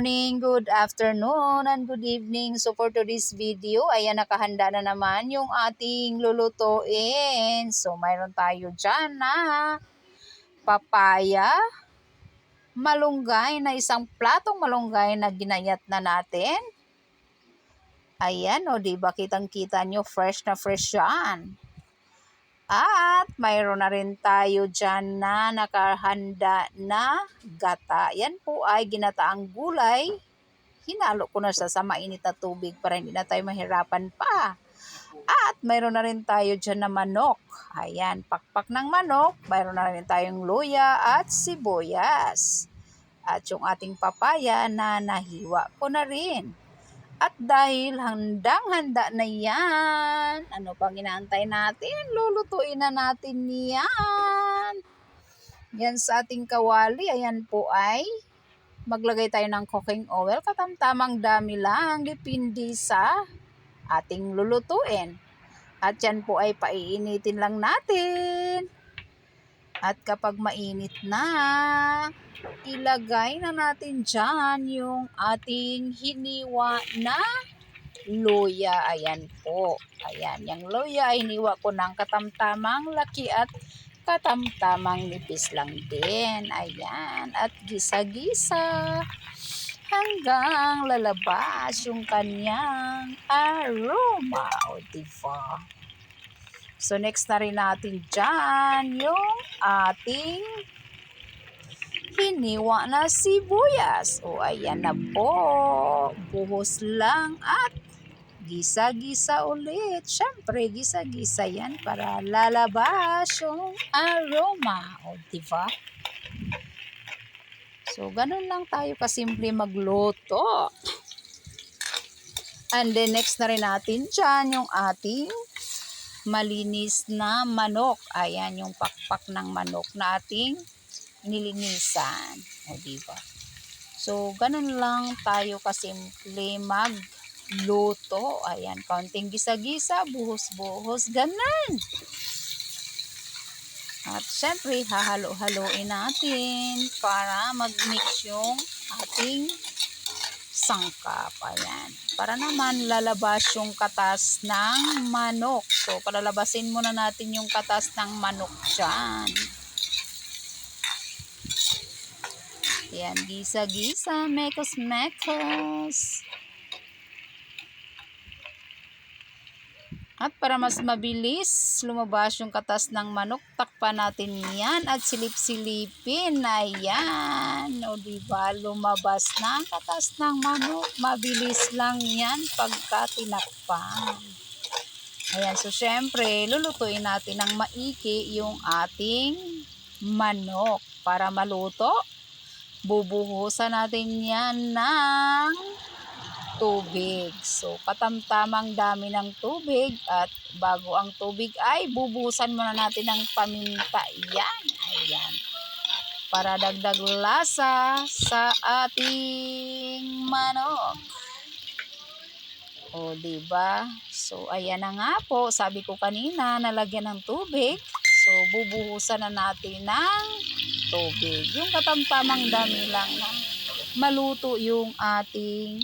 morning, good afternoon, and good evening. So for today's video, ayan nakahanda na naman yung ating lulutuin. So mayroon tayo dyan na papaya, malunggay na isang platong malunggay na ginayat na natin. Ayan o, di ba kitang-kita nyo, fresh na fresh yan. At mayroon na rin tayo dyan na nakahanda na gata. Yan po ay ginataang gulay. Hinalo ko na siya sa mainit na tubig para hindi na tayo mahirapan pa. At mayroon na rin tayo dyan na manok. Ayan, pakpak ng manok. Mayroon na rin tayong luya at sibuyas. At yung ating papaya na nahiwa ko na rin. At dahil handang-handa na yan, ano pang inaantay natin? Lulutuin na natin yan. Yan sa ating kawali, ayan po ay maglagay tayo ng cooking oil. Katamtamang dami lang, depende sa ating lulutuin. At yan po ay paiinitin lang natin. At kapag mainit na, ilagay na natin dyan yung ating hiniwa na luya. Ayan po. Ayan, yung luya ay hiniwa ko ng katamtamang laki at katamtamang nipis lang din. Ayan, at gisa-gisa hanggang lalabas yung kanyang aroma. O, diba? So, next na rin natin dyan yung ating hiniwa na sibuyas. O, ayan na po. Buhos lang at gisa-gisa ulit. Siyempre, gisa-gisa yan para lalabas yung aroma. O, diba? So, ganun lang tayo kasimple magluto. And then, next na rin natin dyan yung ating malinis na manok. Ayan yung pakpak ng manok na ating nilinisan. O, diba? So, ganun lang tayo kasimple magluto. Ayan, kaunting gisa-gisa, buhos-buhos, ganun. At syempre, hahalo-haloin natin para mag-mix yung ating sangkap. Ayan. Para naman lalabas yung katas ng manok. So, palalabasin muna natin yung katas ng manok dyan. Ayan, gisa-gisa, mekos-mekos. At para mas mabilis lumabas yung katas ng manok, takpan natin yan at silip-silipin. Ayan. O diba, lumabas na ang katas ng manok. Mabilis lang yan pagka tinakpan. Ayan, so syempre, lulutuin natin ng maiki yung ating manok. Para maluto, bubuhusan natin yan ng tubig. So, katamtamang dami ng tubig at bago ang tubig ay bubusan muna natin ng paminta. Yan, ayan. Para dagdag lasa sa ating manok. O, ba? So, ayan na nga po. Sabi ko kanina, nalagyan ng tubig. So, bubuhusan na natin ng tubig. Yung katamtamang dami lang na maluto yung ating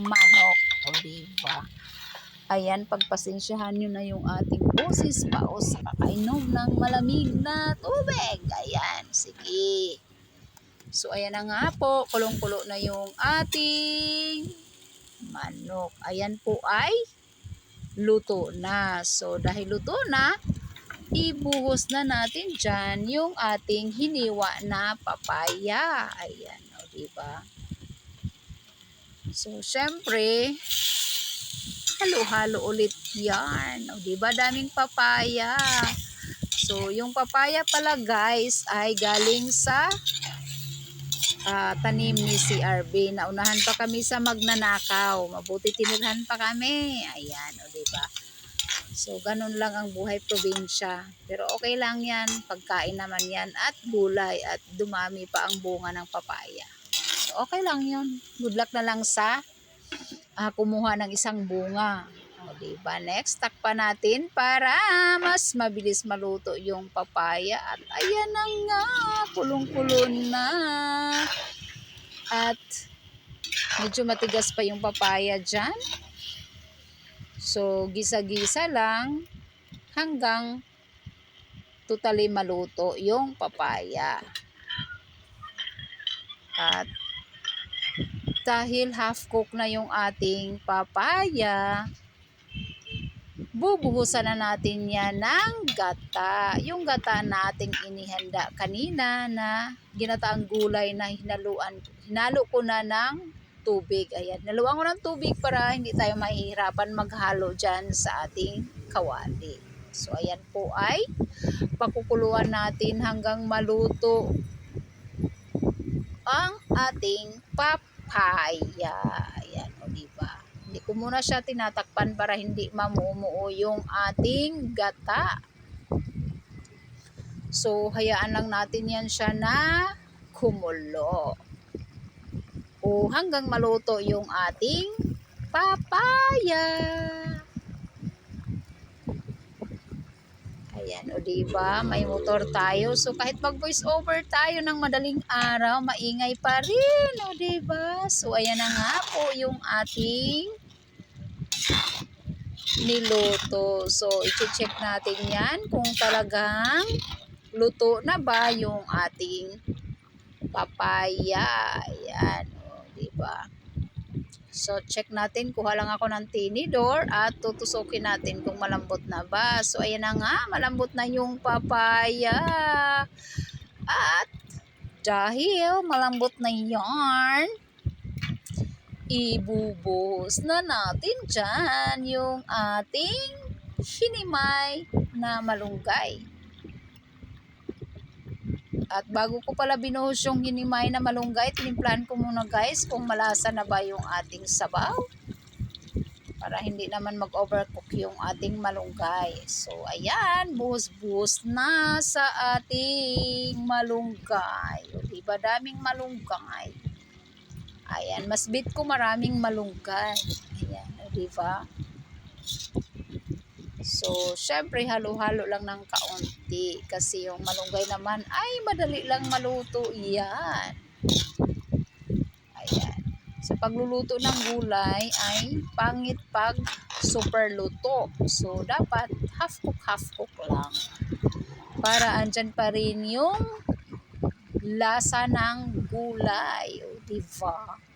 manok. O, diba? Ayan, pagpasensyahan nyo na yung ating boses paos sa kakainom ng malamig na tubig. Ayan, sige. So, ayan na nga po. Kulong-kulo na yung ating manok. Ayan po ay luto na. So, dahil luto na, ibuhos na natin dyan yung ating hiniwa na papaya. Ayan, o, diba? So, syempre, halo-halo ulit yan. O, diba? Daming papaya. So, yung papaya pala guys ay galing sa ah, tanim ni CRB. Naunahan pa kami sa magnanakaw. Mabuti tinirhan pa kami. Ayan, o diba? So, ganun lang ang buhay probinsya. Pero okay lang yan. Pagkain naman yan at gulay at dumami pa ang bunga ng papaya. Okay lang yun. Good luck na lang sa ah, kumuha ng isang bunga. O, diba? Next, takpa natin para mas mabilis maluto yung papaya. At ayan na nga, kulong-kulo na. At Medyo matigas pa yung papaya dyan. So, gisa-gisa lang hanggang totally maluto yung papaya. At dahil half cook na yung ating papaya, bubuhusan na natin yan ng gata. Yung gata nating inihanda kanina na ginataang gulay na hinaluan, hinalo ko na ng tubig. Ayan, naluan ko ng tubig para hindi tayo mahihirapan maghalo dyan sa ating kawali. So, ayan po ay pakukuluan natin hanggang maluto ang ating papaya. Ayan, o diba? Hindi ko muna siya tinatakpan para hindi mamumuo yung ating gata. So, hayaan lang natin yan siya na kumulo. O hanggang maluto yung ating papaya. Ayan, o diba? May motor tayo. So, kahit mag-voice over tayo ng madaling araw, maingay pa rin. O diba? So, ayan na nga po yung ating niluto. So, i-check natin yan kung talagang luto na ba yung ating papaya. Ayan, o, diba? So, check natin. Kuha lang ako ng tinidor at tutusukin natin kung malambot na ba. So, ayan na nga. Malambot na yung papaya. At dahil malambot na yarn, ibubuhos na natin dyan yung ating hinimay na malunggay. At bago ko pala binuhos yung hinimay na malunggay, tinimplahan ko muna guys kung malasa na ba yung ating sabaw. Para hindi naman mag-overcook yung ating malunggay. So, ayan, buhos-buhos na sa ating malunggay. O, diba, daming malunggay. Ayan, mas bit ko maraming malunggay. Ayan, o, diba? So, syempre, halo-halo lang ng kaunti. Kasi yung malunggay naman, ay, madali lang maluto yan. Ayan. Sa pagluluto ng gulay, ay pangit pag super luto. So, dapat half cook, half cook lang. Para andyan pa rin yung lasa ng gulay. O, diba?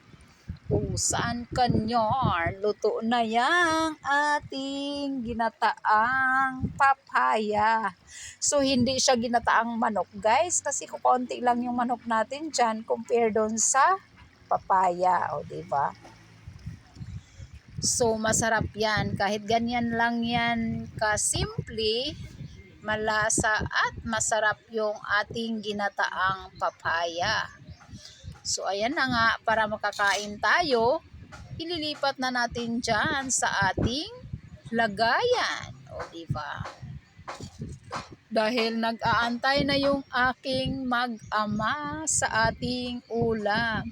Kung saan kanyar. Luto na yang ating ginataang papaya. So, hindi siya ginataang manok, guys. Kasi kukonti lang yung manok natin dyan compare doon sa papaya. O, diba? So, masarap yan. Kahit ganyan lang yan kasimple, malasa at masarap yung ating ginataang papaya. So, ayan na nga, para makakain tayo, ililipat na natin dyan sa ating lagayan. O, diba? Dahil nag-aantay na yung aking mag-ama sa ating ulam.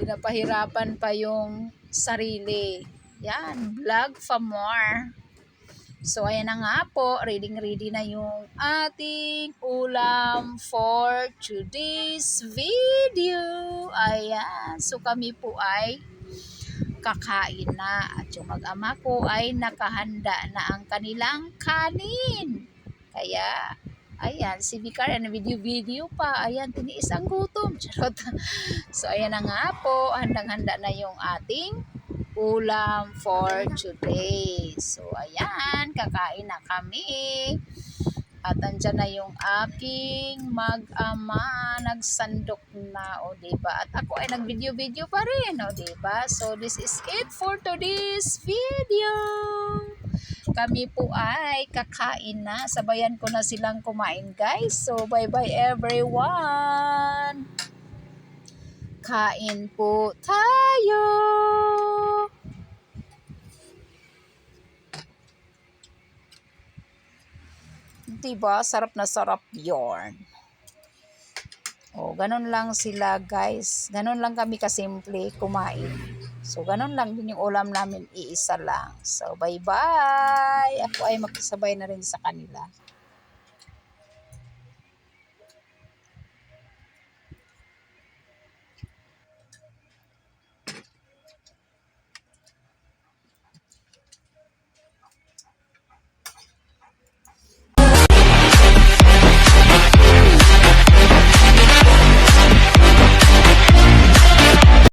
Pinapahirapan pa yung sarili. Yan, vlog for more. So, ayan na nga po, ready ready na yung ating ulam for today's video. Ayan, so kami po ay kakain na at yung mag-ama ko ay nakahanda na ang kanilang kanin. Kaya, ayan, si Vicar, na video-video pa. Ayan, tiniis ang gutom. Charot. So, ayan na nga po, handang-handa na yung ating ulam for today. So, ayan, kakain na kami. At andyan na yung aking mag-ama, nagsandok na, o diba? At ako ay nag-video-video pa rin, o diba? So, this is it for today's video. Kami po ay kakain na. Sabayan ko na silang kumain, guys. So, bye-bye everyone. Kain po tayo. Diba? Sarap na sarap yarn. O, ganun lang sila guys. Ganun lang kami kasimple kumain. So, ganun lang din yung ulam namin. Iisa lang. So, bye-bye. Ako ay makisabay na rin sa kanila.